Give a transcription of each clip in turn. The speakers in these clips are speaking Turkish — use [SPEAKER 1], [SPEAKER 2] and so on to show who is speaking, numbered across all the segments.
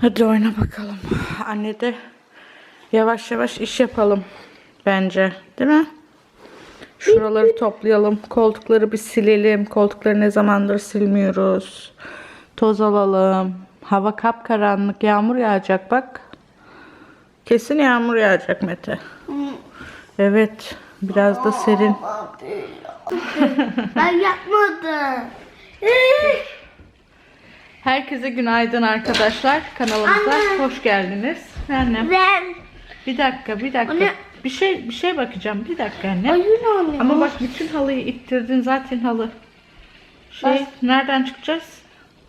[SPEAKER 1] Hadi oyna bakalım. Anne de yavaş yavaş iş yapalım bence. Değil mi? Şuraları toplayalım. Koltukları bir silelim. Koltukları ne zamandır silmiyoruz. Toz alalım. Hava kapkaranlık. Yağmur yağacak bak. Kesin yağmur yağacak Mete. Evet. Biraz da serin.
[SPEAKER 2] ben yapmadım.
[SPEAKER 1] Herkese günaydın arkadaşlar. Kanalımıza
[SPEAKER 2] Anne.
[SPEAKER 1] hoş geldiniz. Annem.
[SPEAKER 2] ben
[SPEAKER 1] Bir dakika, bir dakika.
[SPEAKER 2] Anne.
[SPEAKER 1] Bir şey bir şey bakacağım. Bir dakika anne.
[SPEAKER 2] oyun oynuyorum.
[SPEAKER 1] Ama bak bütün halıyı ittirdin zaten halı. Şey,
[SPEAKER 2] Bas.
[SPEAKER 1] nereden çıkacağız?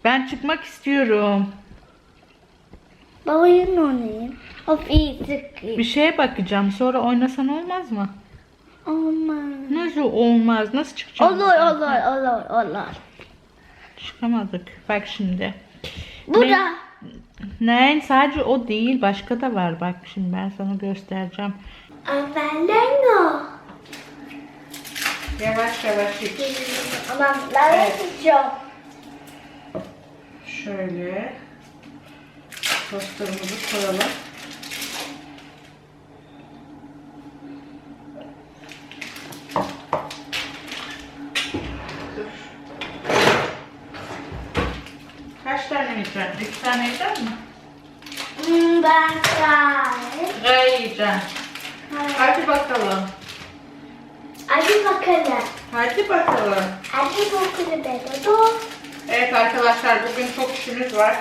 [SPEAKER 1] Ben çıkmak istiyorum.
[SPEAKER 2] Oyun oynayayım. Of iyi
[SPEAKER 1] Bir şeye bakacağım. Sonra oynasan olmaz mı?
[SPEAKER 2] Olmaz.
[SPEAKER 1] Nasıl olmaz? Nasıl çıkacağız?
[SPEAKER 2] Olur olur olur olur.
[SPEAKER 1] Çıkamadık. Bak şimdi.
[SPEAKER 2] Bu
[SPEAKER 1] Ne? Sadece o değil. Başka da var. Bak şimdi ben sana göstereceğim.
[SPEAKER 2] Benden o.
[SPEAKER 1] Yavaş yavaş iç.
[SPEAKER 2] Ama ben yapacağım.
[SPEAKER 1] Şöyle. Tosterımızı koyalım. Dur. Kaç tane yiyeceksin? Üç tane yiyecek mi?
[SPEAKER 2] Gayet.
[SPEAKER 1] Gayet yiyeceksin. Hadi bakalım.
[SPEAKER 2] Hadi bakalım.
[SPEAKER 1] Hadi bakalım.
[SPEAKER 2] Hadi bakalım bebe.
[SPEAKER 1] Evet arkadaşlar bugün çok işimiz var.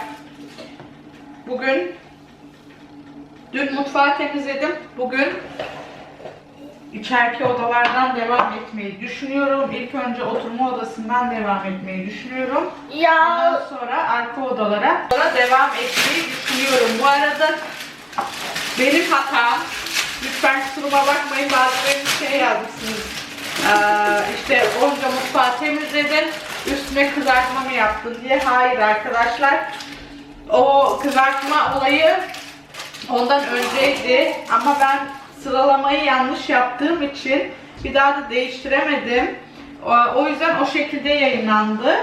[SPEAKER 1] Bugün dün mutfağı temizledim. Bugün içeriki odalardan devam etmeyi düşünüyorum. İlk önce oturma odasından devam etmeyi düşünüyorum. Ondan
[SPEAKER 2] Ya.
[SPEAKER 1] sonra arka odalara sonra devam etmeyi düşünüyorum. Bu arada benim hatam. Lütfen kusuruma bakmayın. Bazılarınız şey yazmışsınız. Ee, işte onca mutfağı temizledin. Üstüne kızartma mı yaptın diye. Hayır arkadaşlar. O kızartma olayı ondan önceydi. Ama ben sıralamayı yanlış yaptığım için bir daha da değiştiremedim. O, yüzden o şekilde yayınlandı.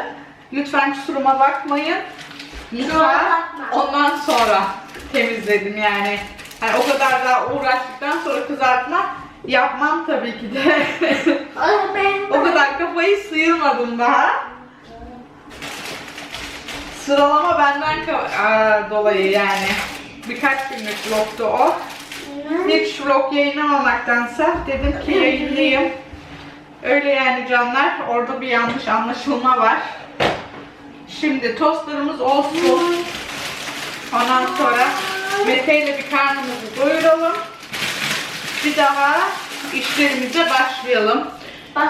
[SPEAKER 1] Lütfen kusuruma bakmayın.
[SPEAKER 2] Bakma.
[SPEAKER 1] ondan sonra temizledim yani. Hani o kadar da uğraştıktan sonra kızartma yapmam tabii ki de.
[SPEAKER 2] O
[SPEAKER 1] kadar kafayı sıyırmadım daha. Sıralama benden dolayı yani. Birkaç günlük vlogtu o. Hiç vlog yayınlamamaktansa dedim ki yayınlayayım. Öyle yani canlar. Orada bir yanlış anlaşılma var. Şimdi tostlarımız olsun. Ondan sonra Mete ile bir karnımızı doyuralım. Bir daha işlerimize başlayalım.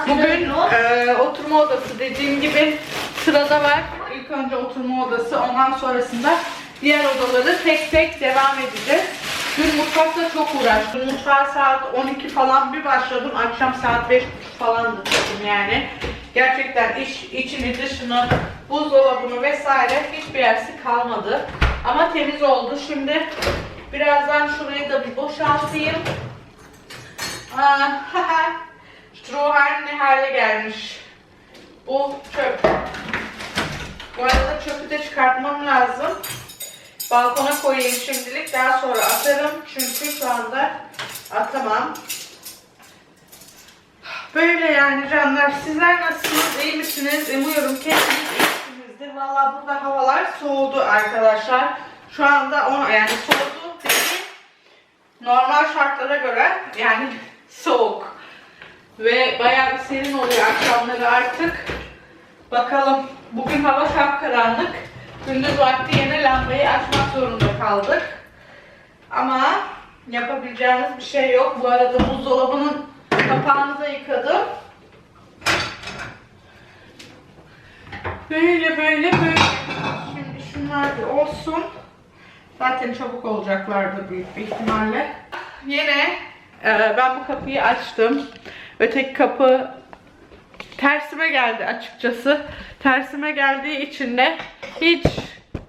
[SPEAKER 1] Bugün e, oturma odası dediğim gibi sırada var. İlk önce oturma odası ondan sonrasında diğer odaları tek tek devam edeceğiz. Dün mutfakta çok uğraştım. Mutfağa saat 12 falan bir başladım. Akşam saat 5 falandı çıktım yani. Gerçekten iç, içini dışını, buzdolabını vesaire hiçbir yersi kalmadı. Ama temiz oldu. Şimdi birazdan şurayı da bir boşaltayım. Aa, Strohal ne hale gelmiş. Bu çöp. Bu arada çöpü de çıkartmam lazım. Balkona koyayım şimdilik. Daha sonra atarım. Çünkü şu anda atamam. Böyle yani canlar. Sizler nasılsınız? İyi misiniz? Umuyorum ki hepiniz iyisinizdir. Valla burada havalar soğudu arkadaşlar. Şu anda o yani soğudu normal şartlara göre yani soğuk. Ve bayağı serin oluyor akşamları artık. Bakalım. Bugün hava kapkaranlık. Gündüz vakti yine lambayı açmak zorunda kaldık. Ama yapabileceğimiz bir şey yok. Bu arada buzdolabının kapağını da yıkadım. Böyle böyle böyle. Şimdi şunlar bir olsun. Zaten çabuk olacaklardı büyük bir ihtimalle. Yine e, ben bu kapıyı açtım. Öteki kapı tersime geldi açıkçası. Tersime geldiği için de hiç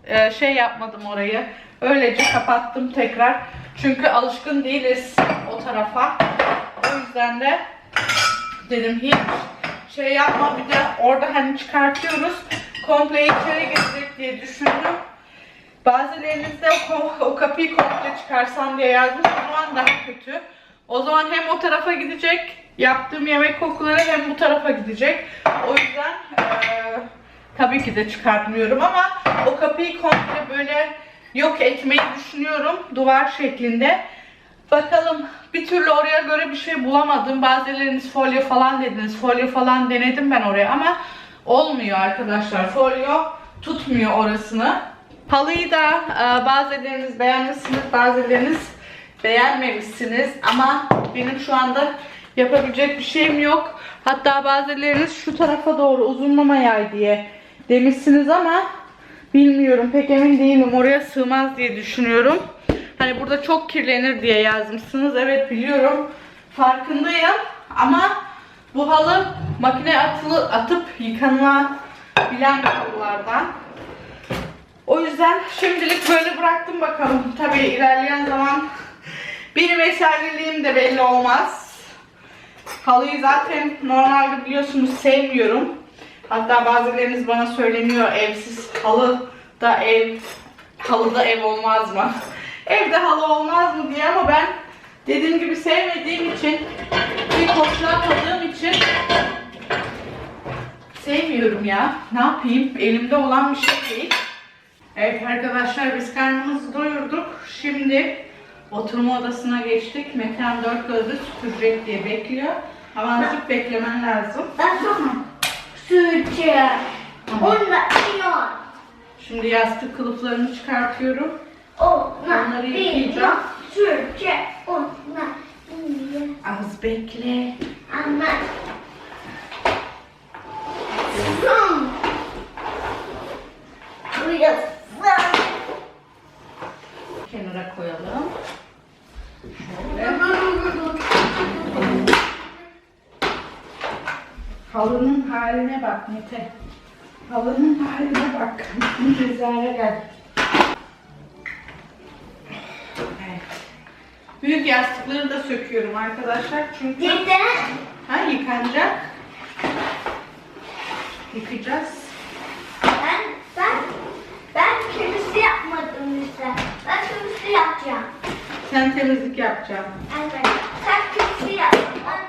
[SPEAKER 1] e, şey yapmadım orayı. Öylece kapattım tekrar. Çünkü alışkın değiliz o tarafa. O yüzden de dedim hiç şey yapma bir de orada hani çıkartıyoruz. komple içeri girecek diye düşündüm. Bazılarınızda o, o kapıyı komple çıkarsam diye yazmış. O zaman daha kötü. O zaman hem o tarafa gidecek, yaptığım yemek kokuları hem bu tarafa gidecek. O yüzden eee, tabii ki de çıkartmıyorum ama o kapıyı komple böyle yok etmeyi düşünüyorum duvar şeklinde. Bakalım bir türlü oraya göre bir şey bulamadım. Bazılarınız folyo falan dediniz. Folyo falan denedim ben oraya ama olmuyor arkadaşlar. Folyo tutmuyor orasını. Halıyı da e, bazılarınız beğenmişsiniz, bazılarınız beğenmemişsiniz ama benim şu anda yapabilecek bir şeyim yok. Hatta bazılarınız şu tarafa doğru uzunlama yay diye demişsiniz ama bilmiyorum pek emin değilim oraya sığmaz diye düşünüyorum. Hani burada çok kirlenir diye yazmışsınız. Evet biliyorum. Farkındayım ama bu halı makine atılı atıp yıkanılabilen halılardan. O yüzden şimdilik böyle bıraktım bakalım. Tabii ilerleyen zaman benim eserliliğim de belli olmaz. Halıyı zaten normalde biliyorsunuz sevmiyorum. Hatta bazılarınız bana söyleniyor evsiz halı da ev, halıda ev olmaz mı? Evde halı olmaz mı diye ama ben dediğim gibi sevmediğim için bir hoşlanmadığım için sevmiyorum ya. Ne yapayım? Elimde olan bir şey değil. Evet arkadaşlar biz karnımızı doyurduk. Şimdi oturma odasına geçtik. Mekan dört gözle süpürecek diye bekliyor. Ama azıcık beklemen lazım.
[SPEAKER 2] Ben sonra süreceğim. Onunla inan.
[SPEAKER 1] Şimdi yastık kılıflarını çıkartıyorum.
[SPEAKER 2] Ona
[SPEAKER 1] Onları yıkayacağım.
[SPEAKER 2] süreceğim. Ona inan.
[SPEAKER 1] Az bekle.
[SPEAKER 2] Ama. Buraya zım.
[SPEAKER 1] Kenara koyalım. Şöyle. Halının haline bak Mete. Halının haline bak. Hizaya gel. Evet. Büyük yastıkları da söküyorum arkadaşlar çünkü
[SPEAKER 2] Neden?
[SPEAKER 1] ha yıkanacak. Yıkayacağız.
[SPEAKER 2] Ben, ben, ben temizliği yapmadım lütfen. Ben temizliği yapacağım.
[SPEAKER 1] Sen temizlik yapacaksın.
[SPEAKER 2] Evet. Sen temizliği yap.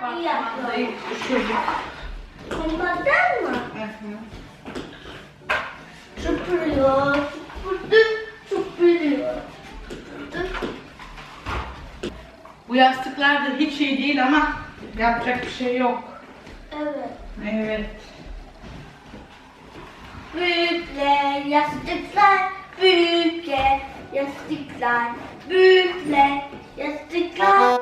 [SPEAKER 2] Ben iyi yapıyorum.
[SPEAKER 1] Düşürdük.
[SPEAKER 2] Bunlardan mı?
[SPEAKER 1] Hı hı.
[SPEAKER 2] Süpürüyor. Süpürdü. Süpürüyor.
[SPEAKER 1] Bu yastıklar da hiç iyi değil ama yapacak bir şey yok.
[SPEAKER 2] Evet.
[SPEAKER 1] Evet.
[SPEAKER 2] Büyükler yastıklar, büyükler yastıklar, büyükler yastıklar.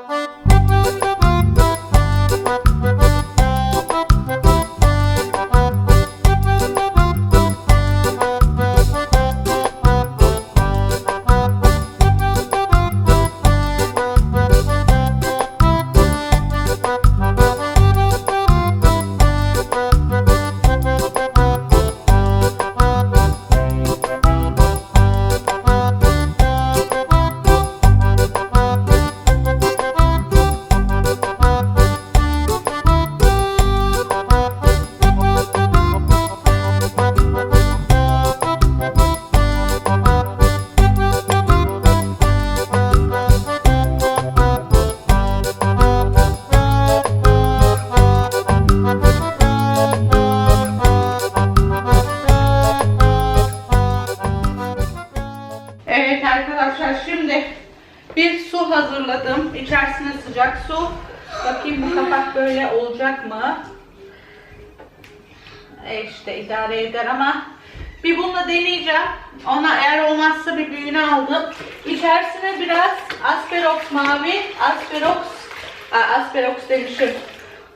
[SPEAKER 1] Evet arkadaşlar şimdi bir su hazırladım. İçerisine sıcak su. Bakayım bu kapak böyle olacak mı? E işte idare eder ama bir bununla deneyeceğim. Ona eğer olmazsa bir büyüğünü aldım. İçerisine biraz Asperox mavi, Asperox, Aa, Asperox demişim.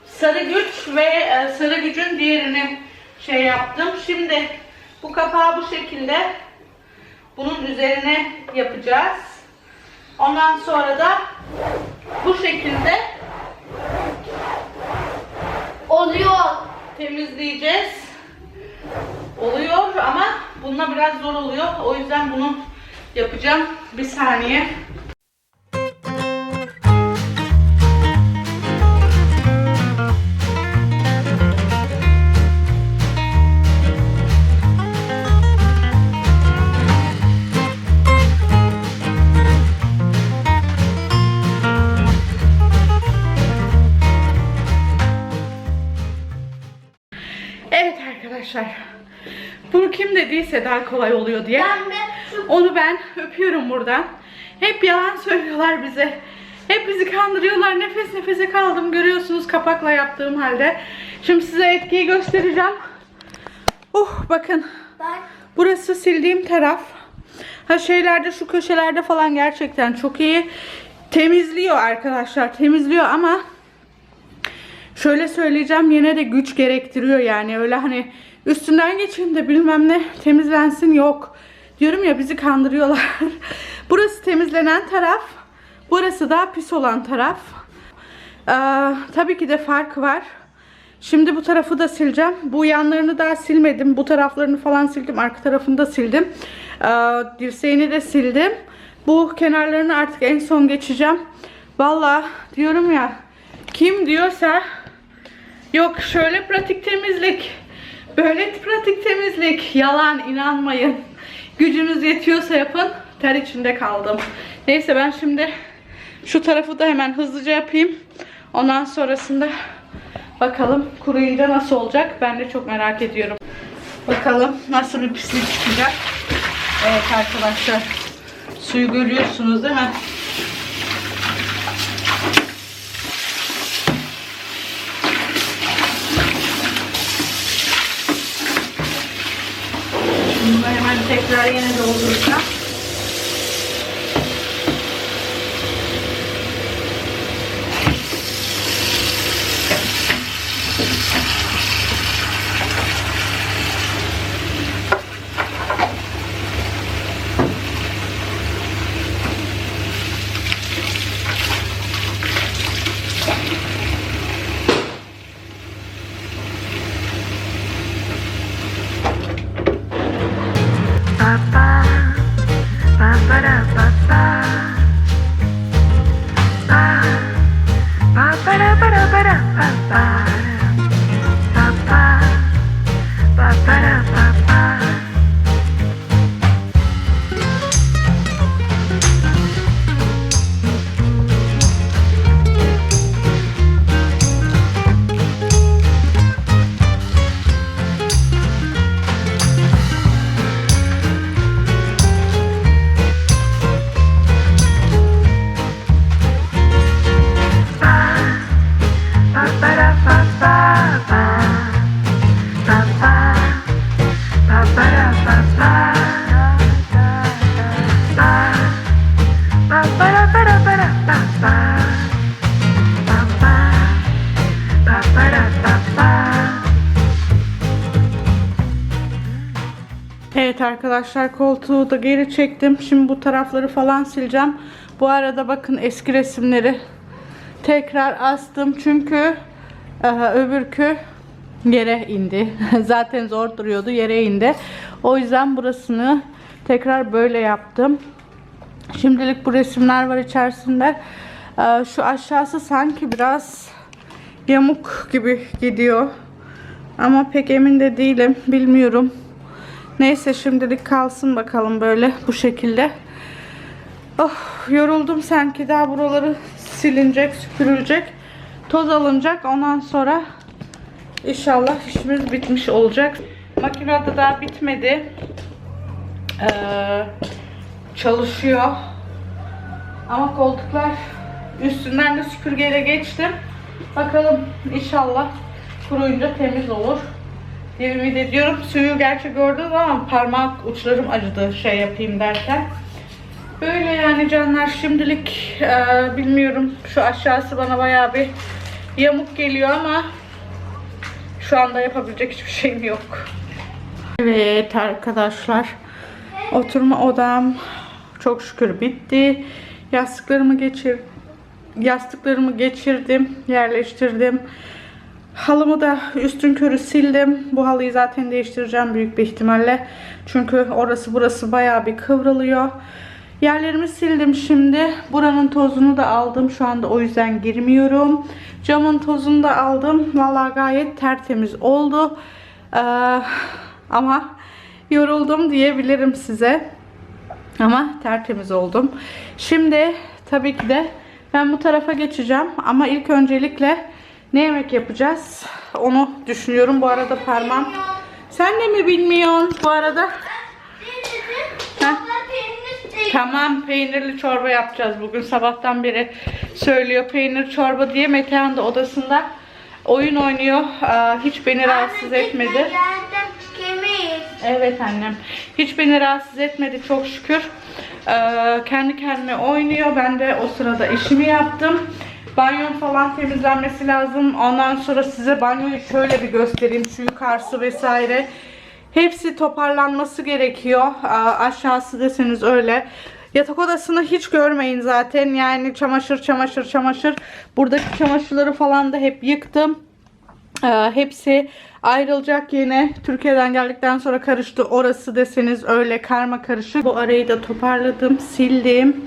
[SPEAKER 1] Sarı güç ve e, sarı gücün diğerini şey yaptım. Şimdi bu kapağı bu şekilde bunun üzerine yapacağız. Ondan sonra da bu şekilde
[SPEAKER 2] Oluyor.
[SPEAKER 1] temizleyeceğiz. Oluyor ama bununla biraz zor oluyor. O yüzden bunu yapacağım. Bir saniye. Dediyse daha kolay oluyor diye. Onu ben öpüyorum buradan. Hep yalan söylüyorlar bize. Hep bizi kandırıyorlar. Nefes nefese kaldım. Görüyorsunuz kapakla yaptığım halde. Şimdi size etkiyi göstereceğim. Oh bakın.
[SPEAKER 2] bak
[SPEAKER 1] Burası sildiğim taraf. Ha şeylerde şu köşelerde falan gerçekten çok iyi. Temizliyor arkadaşlar. Temizliyor ama şöyle söyleyeceğim yine de güç gerektiriyor yani öyle hani üstünden geçeyim de bilmem ne temizlensin yok. Diyorum ya bizi kandırıyorlar. Burası temizlenen taraf. Burası da pis olan taraf. Ee, tabii ki de fark var. Şimdi bu tarafı da sileceğim. Bu yanlarını daha silmedim. Bu taraflarını falan sildim. Arka tarafını da sildim. Ee, dirseğini de sildim. Bu kenarlarını artık en son geçeceğim. Valla diyorum ya kim diyorsa yok şöyle pratik temizlik böyle pratik temizlik yalan inanmayın. Gücünüz yetiyorsa yapın. Ter içinde kaldım. Neyse ben şimdi şu tarafı da hemen hızlıca yapayım. Ondan sonrasında bakalım kuruyunca nasıl olacak. Ben de çok merak ediyorum. Bakalım nasıl bir pislik çıkacak. Evet arkadaşlar. Suyu görüyorsunuz değil mi? Bunu da hemen tekrar yine dolduracağım. bye. Evet arkadaşlar koltuğu da geri çektim. Şimdi bu tarafları falan sileceğim. Bu arada bakın eski resimleri tekrar astım. Çünkü öbürkü yere indi. Zaten zor duruyordu yere indi. O yüzden burasını tekrar böyle yaptım. Şimdilik bu resimler var içerisinde. E, şu aşağısı sanki biraz yamuk gibi gidiyor. Ama pek emin de değilim. Bilmiyorum. Neyse şimdilik kalsın bakalım böyle bu şekilde. Oh yoruldum sanki daha buraları silinecek, süpürülecek. Toz alınacak. Ondan sonra inşallah işimiz bitmiş olacak. Makinede daha bitmedi. Ee, çalışıyor. Ama koltuklar üstünden de süpürgeyle geçtim. Bakalım inşallah kuruyunca temiz olur diye ümit ediyorum. Suyu gerçi gördüm ama parmak uçlarım acıdı şey yapayım derken. Böyle yani canlar şimdilik e, bilmiyorum şu aşağısı bana bayağı bir yamuk geliyor ama şu anda yapabilecek hiçbir şeyim yok. Evet arkadaşlar oturma odam çok şükür bitti. Yastıklarımı geçir yastıklarımı geçirdim, yerleştirdim. Halımı da üstün körü sildim. Bu halıyı zaten değiştireceğim büyük bir ihtimalle. Çünkü orası burası bayağı bir kıvrılıyor. Yerlerimi sildim şimdi. Buranın tozunu da aldım. Şu anda o yüzden girmiyorum. Camın tozunu da aldım. Vallahi gayet tertemiz oldu. Ee, ama yoruldum diyebilirim size. Ama tertemiz oldum. Şimdi tabii ki de ben bu tarafa geçeceğim. Ama ilk öncelikle ne yemek yapacağız? Onu düşünüyorum. Bu arada parmağım Sen de mi bilmiyorsun bu arada?
[SPEAKER 2] Deniz'in
[SPEAKER 1] Ha?
[SPEAKER 2] baba peynir değil.
[SPEAKER 1] Tamam peynirli çorba yapacağız bugün sabahtan beri söylüyor peynir çorba diye Metehan da odasında oyun oynuyor. Aa, hiç beni rahatsız etmedi. Evet annem. Hiç beni rahatsız etmedi çok şükür. Ee, kendi kendine oynuyor. Ben de o sırada işimi yaptım. Banyon falan temizlenmesi lazım. Ondan sonra size banyoyu şöyle bir göstereyim. Şu yukarısı vesaire. Hepsi toparlanması gerekiyor. Aşağısı deseniz öyle. Yatak odasını hiç görmeyin zaten. Yani çamaşır çamaşır çamaşır. Buradaki çamaşırları falan da hep yıktım. Hepsi ayrılacak yine. Türkiye'den geldikten sonra karıştı. Orası deseniz öyle karma karışık. Bu arayı da toparladım, sildim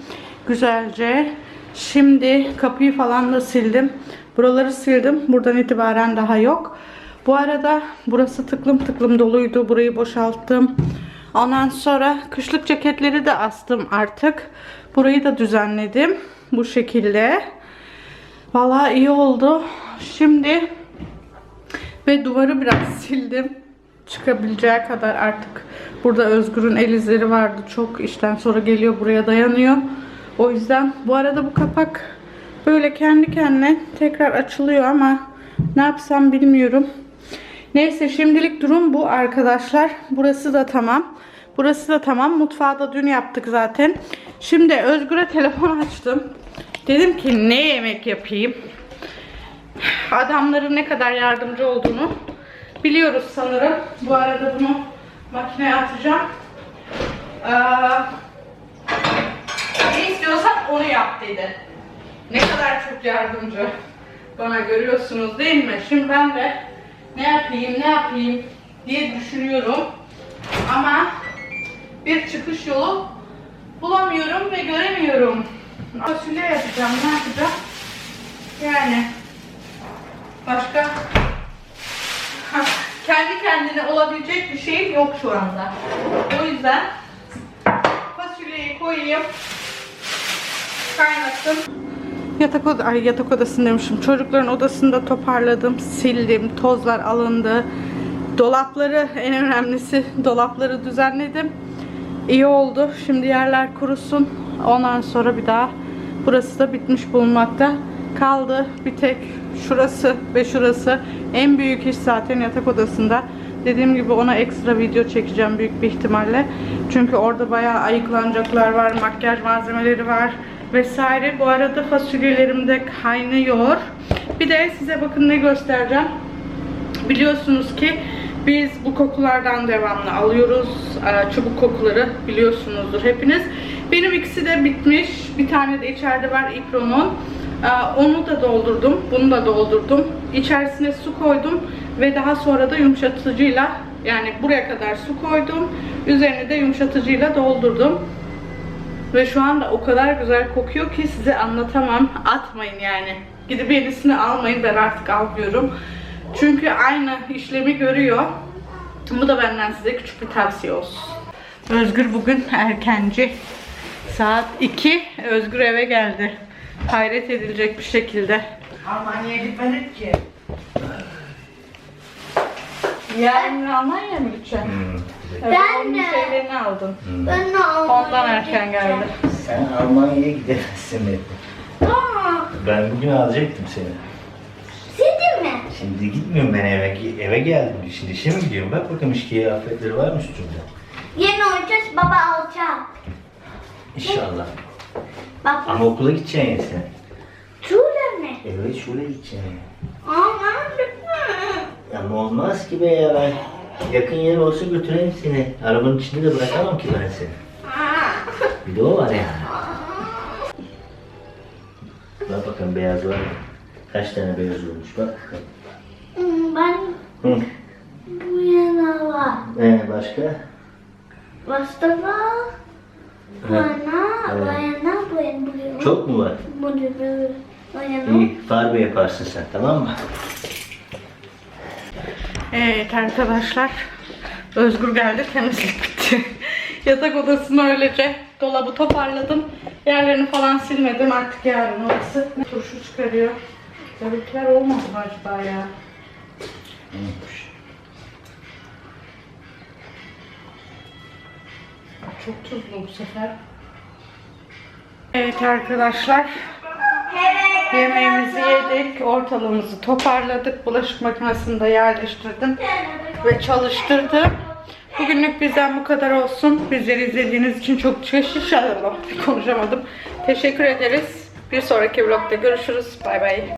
[SPEAKER 1] güzelce. Şimdi kapıyı falan da sildim. Buraları sildim. Buradan itibaren daha yok. Bu arada burası tıklım tıklım doluydu. Burayı boşalttım. Ondan sonra kışlık ceketleri de astım artık. Burayı da düzenledim. Bu şekilde. Vallahi iyi oldu. Şimdi ve duvarı biraz sildim. Çıkabileceği kadar artık. Burada Özgür'ün el izleri vardı. Çok işten sonra geliyor buraya dayanıyor. O yüzden bu arada bu kapak böyle kendi kendine tekrar açılıyor ama ne yapsam bilmiyorum. Neyse şimdilik durum bu arkadaşlar. Burası da tamam. Burası da tamam. Mutfağı da dün yaptık zaten. Şimdi Özgür'e telefon açtım. Dedim ki ne yemek yapayım? adamların ne kadar yardımcı olduğunu biliyoruz sanırım. Bu arada bunu makineye atacağım. Ee, ne istiyorsan onu yap dedi. Ne kadar çok yardımcı bana görüyorsunuz değil mi? Şimdi ben de ne yapayım ne yapayım diye düşünüyorum. Ama bir çıkış yolu bulamıyorum ve göremiyorum. Fasulye yapacağım ne yapacağım? Yani Başka kendi kendine olabilecek bir şey yok şu anda. O yüzden fasulyeyi koyayım. Kaynattım. Yatak, oda, ay yatak odasını demişim. Çocukların odasını da toparladım, sildim, tozlar alındı. Dolapları en önemlisi dolapları düzenledim. İyi oldu. Şimdi yerler kurusun. Ondan sonra bir daha burası da bitmiş bulunmakta. Kaldı bir tek şurası ve şurası. En büyük iş zaten yatak odasında. Dediğim gibi ona ekstra video çekeceğim büyük bir ihtimalle. Çünkü orada bayağı ayıklanacaklar var, makyaj malzemeleri var vesaire. Bu arada fasulyelerim de kaynıyor. Bir de size bakın ne göstereceğim. Biliyorsunuz ki biz bu kokulardan devamlı alıyoruz. Ee, Çubuk kokuları biliyorsunuzdur hepiniz. Benim ikisi de bitmiş. Bir tane de içeride var İpro'nun. Onu da doldurdum. Bunu da doldurdum. İçerisine su koydum ve daha sonra da yumuşatıcıyla yani buraya kadar su koydum. Üzerine de yumuşatıcıyla doldurdum. Ve şu anda o kadar güzel kokuyor ki size anlatamam. Atmayın yani. Gidip yenisini almayın. Ben artık almıyorum. Çünkü aynı işlemi görüyor. Bu da benden size küçük bir tavsiye olsun. Özgür bugün erkenci. Saat 2. Özgür eve geldi. Hayret edilecek bir şekilde.
[SPEAKER 3] Almanya'ya gitmedik ki.
[SPEAKER 1] Yarın Almanya'ya mı gideceksin? Evet,
[SPEAKER 2] Ben
[SPEAKER 1] onun
[SPEAKER 2] de.
[SPEAKER 1] şeylerini aldın.
[SPEAKER 2] Ben de almaya
[SPEAKER 1] Ondan erken
[SPEAKER 2] gideceğim.
[SPEAKER 1] geldi.
[SPEAKER 3] Sen Almanya'ya gidemezsin dedi.
[SPEAKER 2] Aa,
[SPEAKER 3] Ben bugün alacaktım seni.
[SPEAKER 2] Sildi mi?
[SPEAKER 3] Şimdi gitmiyorum ben eve. Eve geldim. Şimdi işe mi gidiyorum? Bak bakalım iş kıyafetleri var mı üstümde?
[SPEAKER 2] Yeni oynayacağız baba alacak.
[SPEAKER 3] İnşallah.
[SPEAKER 2] Bak
[SPEAKER 3] Ama okula gideceksin ya sen.
[SPEAKER 2] şurada mı?
[SPEAKER 3] Evet şöyle gideceksin.
[SPEAKER 2] Aman
[SPEAKER 3] Ama olmaz ki be ya ben. Yakın yer olsa götüreyim seni. Arabanın içinde de bırakamam ki ben seni. Bir de o var yani. Bak bakalım beyaz var mı? Kaç tane beyaz olmuş bak.
[SPEAKER 2] Hmm, Ben
[SPEAKER 3] Hı.
[SPEAKER 2] bu yana var.
[SPEAKER 3] Ee, başka?
[SPEAKER 2] Mustafa bana,
[SPEAKER 3] Evet.
[SPEAKER 2] bu yana, bu yana, bu yana.
[SPEAKER 3] Çok mu var? İyi, farbe yaparsın sen tamam mı?
[SPEAKER 1] Evet arkadaşlar. Özgür geldi temizlik bitti. Yatak odasını öylece dolabı toparladım. Yerlerini falan silmedim artık yarın orası. Turşu çıkarıyor. Bebekler olmadı mı acaba ya? Çok tuzlu bu sefer. Evet arkadaşlar. Yemeğimizi yedik. Ortalığımızı toparladık. Bulaşık makinesini de yerleştirdim. Ve çalıştırdım. Bugünlük bizden bu kadar olsun. Bizleri izlediğiniz için çok teşekkür konuşamadım. Teşekkür ederiz. Bir sonraki vlogda görüşürüz. Bay bay.